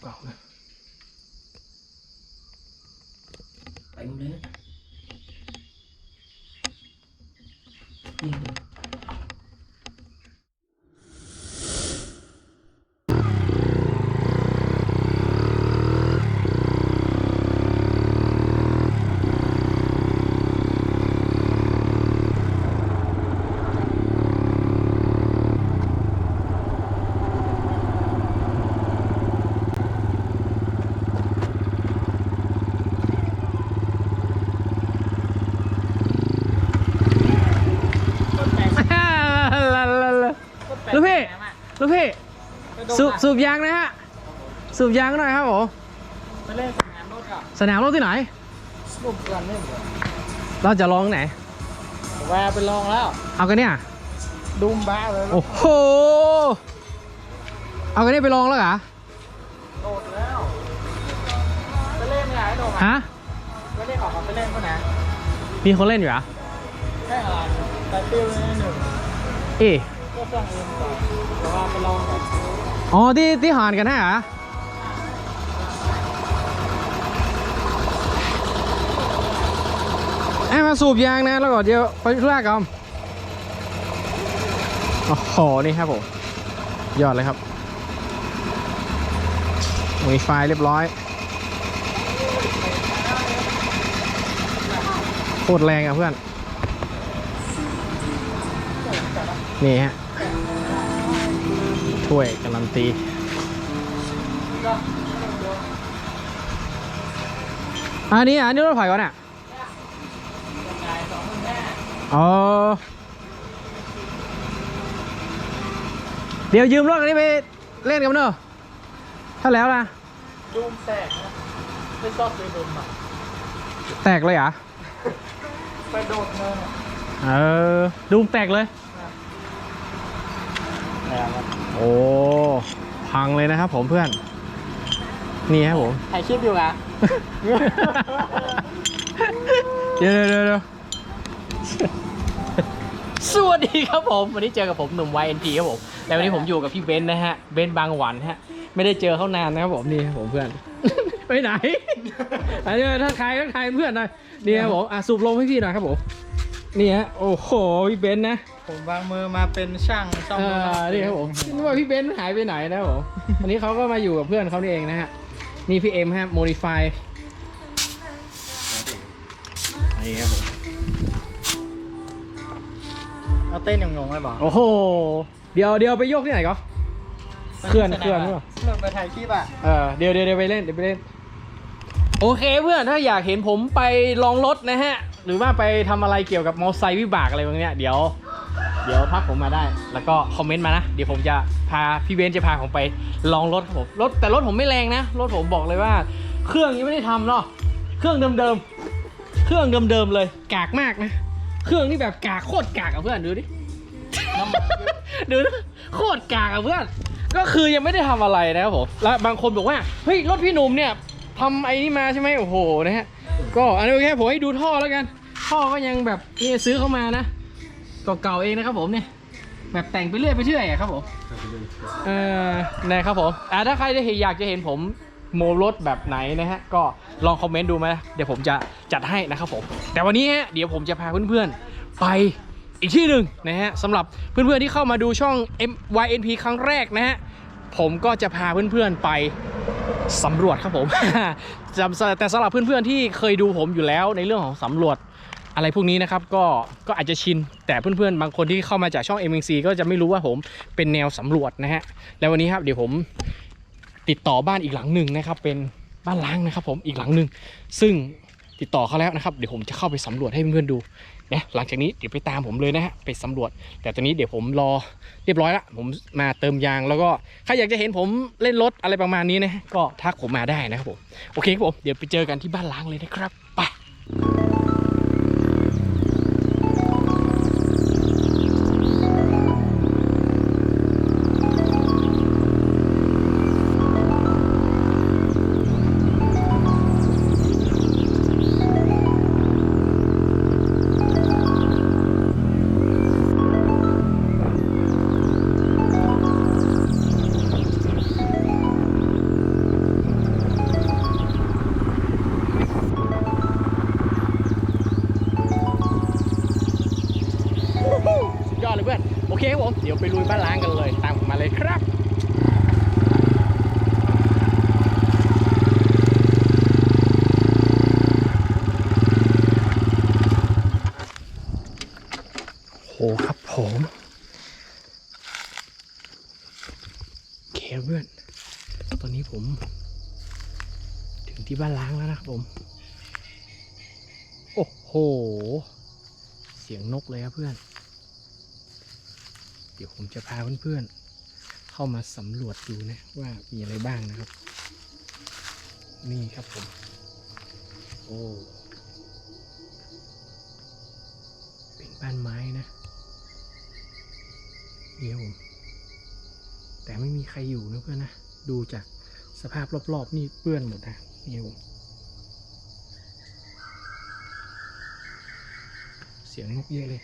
เก่าๆนะเต็มเลยนะนี่ ลูกพี่ ลูกพี่ สู บสูบยางนะฮะ สูบยางหน่อยครับผมไปเล่นสนามรถอะสนามรถที่ไหนรูปกันเล่นเหรอเราจะลองไหนแวร์ไปลองแล้ว เอากันเนี่ย ดุมบ้าเลยโอ้โห เอากันเนี่ยไปลองแล้วเหรอ โดดแล้วไปเล่นไงไอ้โดดฮะไปเล่นออกมาไปเล่นก็นะ มีคนเล่นอยู่เหรอแค่อะไรแต่ติ้วเลยหนึ่งเอ๊ะก็เครื่องเอ็มก่อนแต่ว่าไปลองก่อน อ๋อที่ที่หานกันนะเหรอไอ้มาสูบยางนะ แล้วก็เดี๋ยวไปธุระกันโอ้โห นี่ครับผม ยอดเลยครับ มีไฟเรียบร้อย โคตรแรงอะเพื่อน นี่ฮะ ถ้วยการั นตีอันนี้อันนี้รถไฟก่อนอะอ๋อเดี๋ยวยืมรถอันนี้ไปเล่นกันเนอะถ้าแล้วนะดุมแตกนะไม่ชอบไปดุมอะแตกเลยเหรอะไปโดดเนินอะเออดูมแตกเลย แล้วครับโอ้พังเลยนะครับผมเพื่อน นี่ครับผม ถ่ายคลิปอยู่อะ เดี๋ยวเดี๋ยวเดี๋ยวสวัสดีครับผม วันนี้เจอกับผมหนุ่ม YNP ครับผมแต่วันนี้ผมอยู่กับพี่เบนซ์นะฮะ เบนซ์บางหวันฮะ ไม่ได้เจอเขานานนะครับผมนี่ครับผมเพื่อน ไปไหนอันนี้ถ้าใครก็ใครเพื่อนหน่อยนี่ครับผมอะสูบลมให้พี่หน่อยครับผม นี่ฮะโอ้โหพี่เบนซ์นะผมวางมือมาเป็นช่างซ่อมเอรถอนี่ครับผมนึกว่าพี่เบนซ์หายไปไหนนะครับผม วันนี้เขาก็มาอยู่กับเพื่อนเขานี่เองนะฮะนี่พี่เอ็มฮะ modify นี่ครับผมเอาเต้นยังงงเลยบอกโอ้โหเดี๋ยวเดี๋ยวไปโยกที่ไหนก็ เคลื่อนเคลื่อนหรือเปล่าเคลื่อนไปถ่ายคลิปอะเออเดี๋ยวเดี๋ยวเดี๋ยวไปเล่นเดี๋ยวไปเล่น โอเคเพื่อนถ้าอยากเห็นผมไปลองรถนะฮะ หรือว่าไปทำอะไรเกี่ยวกับมอเตอร์ไซค์วิบากอะไรพวกเนี้ยเดี๋ยว เดี๋ยวทักผมมาได้ แล้วก็คอมเมนต์มานะ เดี๋ยวผมจะพาพี่เบนซ์จะพาผมไปลองรถครับผมรถแต่รถผมไม่แรงนะ รถผมบอกเลยว่า เครื่องยังไม่ได้ทำเนาะเครื่องเดิมๆเครื่องเดิมๆเลยกากมากนะ เครื่องนี่แบบกากโคตรกากอะเพื่อนดูดิ ดูนะโคตรกากอะเพื่อน ก็คือยังไม่ได้ทำอะไรนะครับผม แล้วบางคนบอกว่า เฮ้ย รถพี่หนุ่มเนี่ยทำไอ้นี่มาใช่ไหมโอ้โหนะฮะ ก็อันนี้โอเคผมให้ดูท่อแล้วกัน ท่อก็ยังแบบนี่ซื้อเข้ามานะเก่าๆเองนะครับผมเนี่ยแบบแต่งไปเรื่อยไปเรื่อยอะครับผมเออนะครับผมอ่าถ้าใครได้เห็นอยากจะเห็นผมโมรถแบบไหนนะฮะก็ลองคอมเมนต์ดูมานะเดี๋ยวผมจะจัดให้นะครับผม แต่วันนี้ฮะเดี๋ยวผมจะพาเพื่อนๆไปอีกที่หนึ่งนะฮะสำหรับเพื่อนๆที่เข้ามาดูช่อง MYNP ครั้งแรกนะฮะผมก็จะพาเพื่อนๆไป สำรวจครับผม จำแต่สำหรับเพื่อนๆที่เคยดูผมอยู่แล้วในเรื่องของสำรวจอะไรพวกนี้นะครับก็ก็อาจจะชิน แต่เพื่อนๆ บางคนที่เข้ามาจากช่อง m อ c ก็จะไม่รู้ว่าผมเป็นแนวสำรวจนะฮะ แล้ววันนี้ครับเดี๋ยวผมติดต่อบ้านอีกหลังหนึ่งนะครับ เป็นบ้านล้างนะครับผมอีกหลังหนึ่งซึ่ง ติดต่อเขาแล้วนะครับเดี๋ยวผมจะเข้าไปสำรวจให้เพื่อนดูนะหลังจากนี้เดี๋ยวไปตามผมเลยนะฮะไปสำรวจ แต่ตอนนี้เดี๋ยวผมรอเรียบร้อยละผมมาเติมยางแล้วก็ใครอยากจะเห็นผมเล่นรถอะไรประมาณนี้นะก็ทักผมมาได้นะครับผมโอเคครับผมเดี๋ยวไปเจอกันที่บ้านล้างเลยนะครับไป เคเพื่อน ตอนนี้ผม ถึงที่บ้านล้างแล้วนะครับผม โอ้โห เสียงนกเลยครับเพื่อน เดี๋ยวผมจะพาเพื่อนๆ เข้ามาสำรวจดูนะว่ามีอะไรบ้างนะครับ นี่ครับผม โอ้เป็นบ้านไม้นะนี่ครับผม ไม่มีใครอยู่นะเพื่อนนะ ดูจากสภาพรอบๆนี่เปื้อนหมดนะนี่ผมเสียงนกเยอะเลย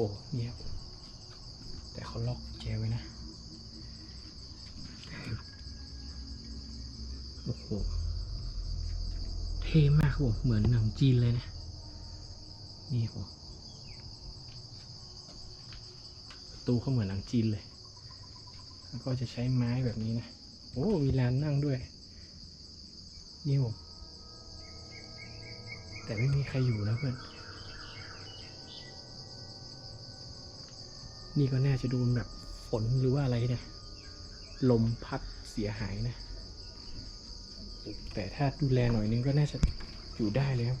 โอ้เงียบ แต่เขาล็อกแจไว้นะ โอ้โห เท่มากครับผมเหมือนหนังจีนเลยนะ นี่ครับผมประตูเขาเหมือนหนังจีนเลย แล้วก็จะใช้ไม้แบบนี้นะ โอ้ มีลานนั่งด้วย นี่ครับผมแต่ไม่มีใครอยู่นะเพื่อน นี่ก็น่าจะโดนแบบฝนหรือว่าอะไรเนี่ย ลมพัดเสียหายนะ แต่ถ้าดูแลหน่อยนึงก็น่าจะอยู่ได้เลยครับ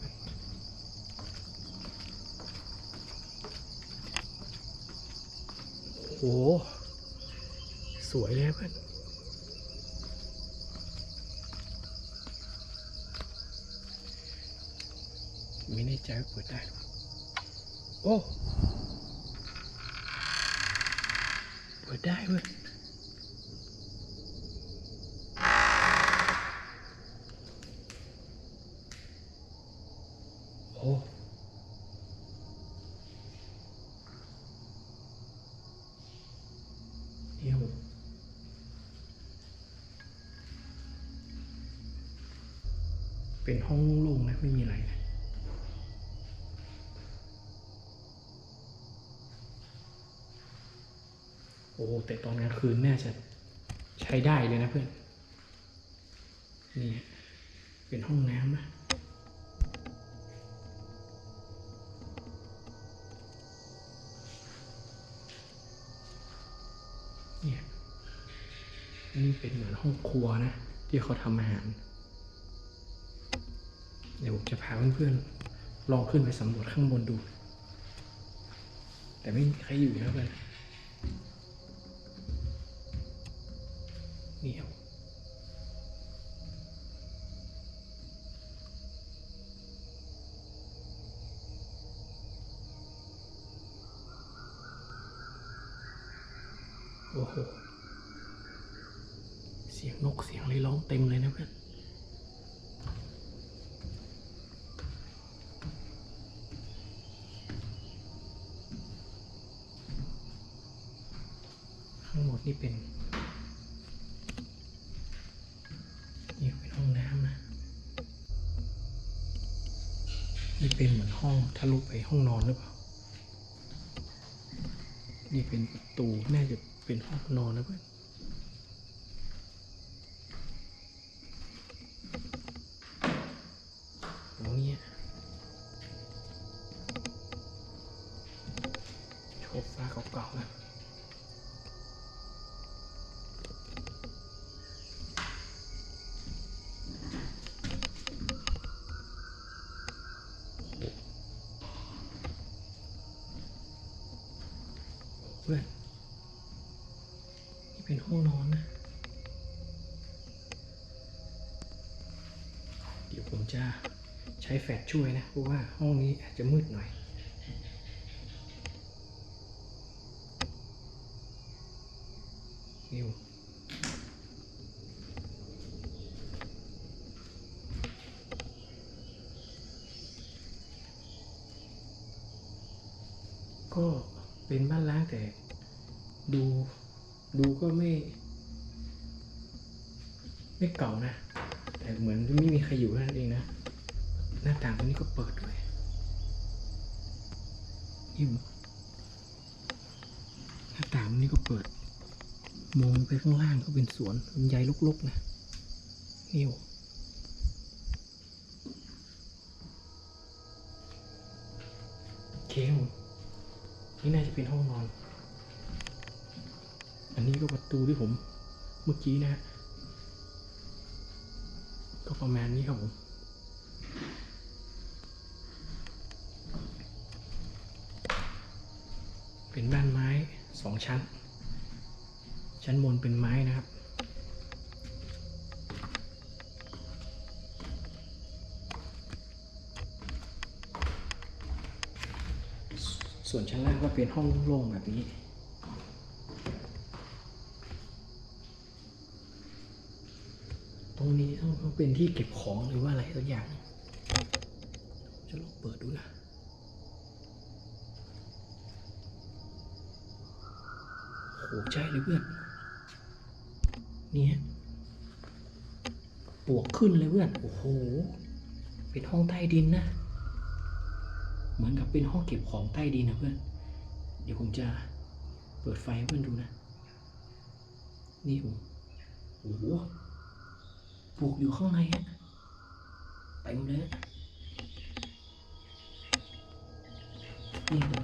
โอ้โหสวยเลยครับเพื่อนไม่แน่ใจว่าเปิดได้ โอ้ เปิดได้เว้ยโอ้เดี๋ยวเป็นห้องโล่งนะ ไม่มีอะไรนะ โอ้ แต่ตอนกลางคืนน่าจะใช้ได้เลยนะเพื่อน นี่เป็นห้องน้ำนะเนี่ยนี่เป็นเหมือนห้องครัวนะ ที่เขาทำอาหาร เดี๋ยวผมจะพาเพื่อนๆลองขึ้นไปสำรวจข้างบนดู แต่ไม่มีใครอยู่นะเพื่อน นี่ครับโอ้โห เสียงนกเสียงอะไรร้องเต็มเลยนะเพื่อน ทั้งหมดนี่เป็น นี่เป็นห้องน้ำนะ นี่เป็นเหมือนห้องทะลุไปห้องนอนหรือเปล่า นี่เป็นประตู น่าจะเป็นห้องนอนนะเพื่อน โอ้เนี่ยโชฟ้าเก่าๆนะ เพื่อนนี่เป็นห้องนอนนะ เดี๋ยวผมจะใช้แฟลชช่วยนะ เพราะว่าห้องนี้อาจจะมืดหน่อย นิวก็เป็นบ้านล้างแต่ ดู ดูก็ไม่ ไม่เก่านะ แต่เหมือนไม่มีใครอยู่นั่นเองนะ หน้าต่างตรงนี้ก็เปิดด้ยอยู่หน้าต่างตรงนี้ก็เปิด มองไปข้างล่างก็เป็นสวนลำไยลกๆนะนิวเคมนี่น่าจะเป็นห้องนอน อันนี้ก็ประตูที่ผมเมื่อกี้นะฮะก็ประมาณนี้ครับผมเป็นบ้านไม้สองชั้น ชั้นบนเป็นไม้นะครับส่วนชั้นล่างก็เป็นห้องโล่งๆแบบนี้ รงนี้ต้องเป็นที่เก็บของหรือว่าอะไรสักอย่าง จะลองเปิดดูนะโหใช่เลยเพื่อนเนี่ยปวกขึ้นเลยเพื่อน โอ้โห เป็นห้องใต้ดินนะ เหมือนกับเป็นห้องเก็บของใต้ดินนะเพื่อน เดี๋ยวผมจะเปิดไฟให้เพื่อนดูนะ นี่ผมโอ้โห ปลูกอยู่ข้างในอะเต็มเลยอะนี่ดู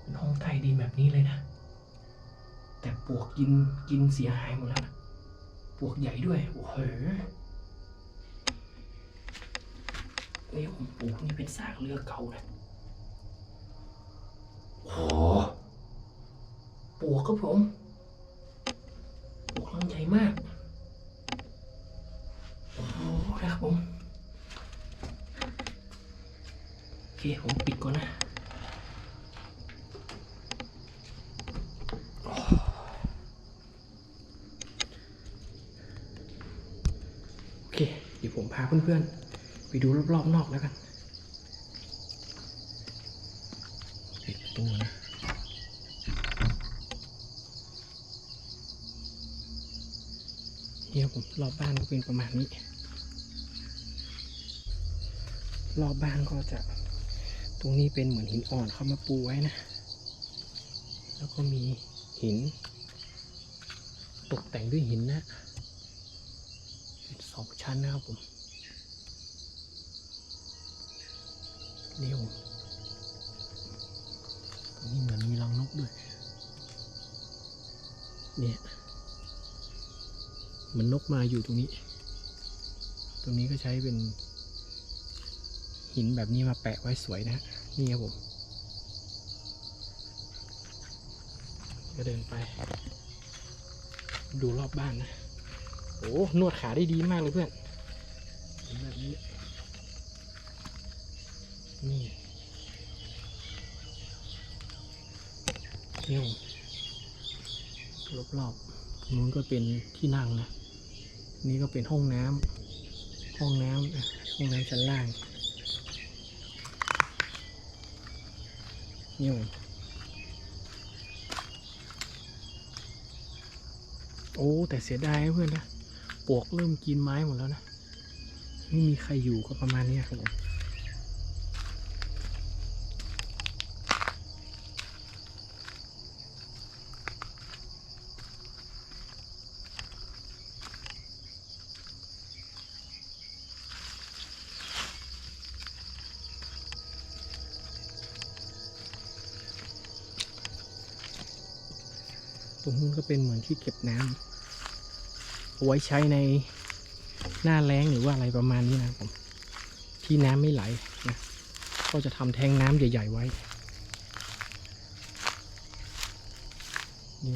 เป็นห้องใต้ดินแบบนี้เลยนะ แต่ปลวกกินกินเสียหายหมดแล้วนะปลวกใหญ่ด้วย โอ้โหนี่ผมปลูกนี่เป็นซากเรือเก่านะโอ้โหปลวกครับผมปลูกลังใหญ่มาก โอ้โหนะครับผม โอ เค ผมปิดก่อนนะโอเค เดี๋ยวผมพาเพื่อนๆ ไปดูรอบๆนอกแล้วกันปิดประตูนะเนี่ยผมรอบบ้านก็เป็นประมาณนี้ รอบบ้านก็จะ ตรงนี้เป็นเหมือนหินอ่อนเขามาปูไว้นะ แล้วก็มีหิน ตกแต่งด้วยหินนะเป็นสองชั้นนะครับผมนี่ผมตรงนี้เหมือนมีรังนกด้วย เนี่ยเหมันนกมาอยู่ตรงนี้ ตรงนี้ก็ใช้เป็น หินแบบนี้มาแปะไว้สวยนะฮะนี่ครับผมก็เดินไป ดูรอบบ้านนะโอ้นวดขาได้ดีมากเลยเพื่อนนแบบนี้นี่นี่ผมรอบๆตรงนู้นก็เป็นที่นั่งนะ นี่ก็เป็นห้องน้ำห้องน้ำห้องน้ำชั้นล่าง นี่โอ้ แต่เสียดายเพื่อนนะ ปวกเริ่มกินไม้หมดแล้วนะ ไม่มีใครอยู่ก็ประมาณนี้ครับผม รงนู้นก็เป็นเหมือนที่เก็บน้ำเอาไว้ใช้ในหน้าแล้งหรือว่าอะไรประมาณนี้นะครับผมที่น้ำไม่ไหลนะก็จะทำแทงน้ำใหญ่ ๆ ไว้นี่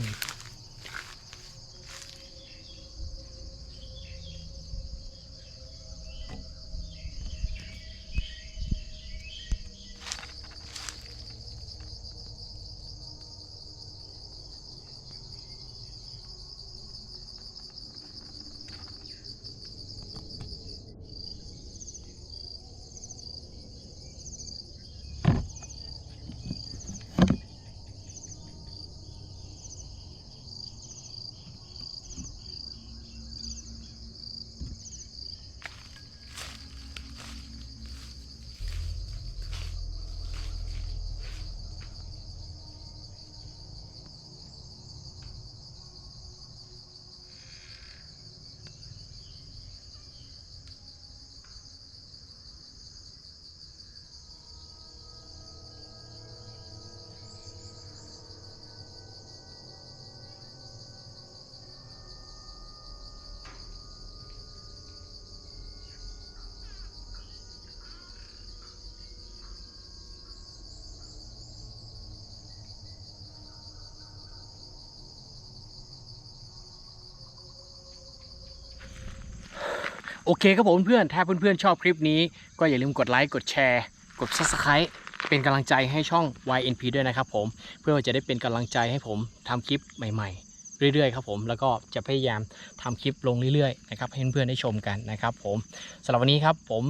โอเคครับผมเพื่อนถ้าเพื่อนๆชอบคลิปนี้ ก็อย่าลืมกดไลค์กดแชร์ กด subscribe เป็นกำลังใจให้ช่อง YNP ด้วยนะครับผมเพื่อจะได้เป็นกำลังใจให้ผมทำคลิปใหม่ ๆเรื่อยๆครับผมแล้วก็จะพยายามทำคลิปลงเรื่อยๆนะครับให้เพื่อนๆได้ชมกันนะครับผมสำหรับวันนี้ครับผม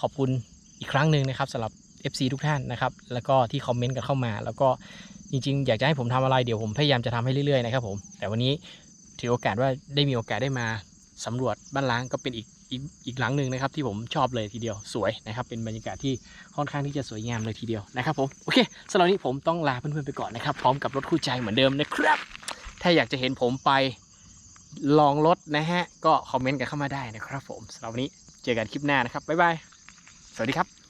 ขอบคุณอีกครั้งหนึ่งนะครับสำหรับ FC ทุกท่านนะครับแล้วก็ที่คอมเมนต์กันเข้ามา แล้วก็จริงๆ อยากจะให้ผมทำอะไรเดี๋ยวผมพยายามจะทำให้เรื่อยๆนะครับผมแต่วันนี้ถือโอกาสว่าได้มีโอกาสได้มาสำรวจบ้านล้างก็เป็นอีก อีกอีกหลังหนึ่งนะครับที่ผมชอบเลยทีเดียวสวยนะครับ เป็นบรรยากาศที่ค่อนข้างที่จะสวยงามเลยทีเดียวนะครับผมโอเคสำหรับวันนี้ผมต้องลาเพื่อนๆไปก่อนนะครับ พร้อมกับรถคู่ใจเหมือนเดิมนะครับ ถ้าอยากจะเห็นผมไปลองรถนะฮะก็คอมเมนต์กันเข้ามาได้นะครับผมสำหรับวันนี้เจอกันคลิปหน้านะครับบ๊ายบายสวัสดีครับ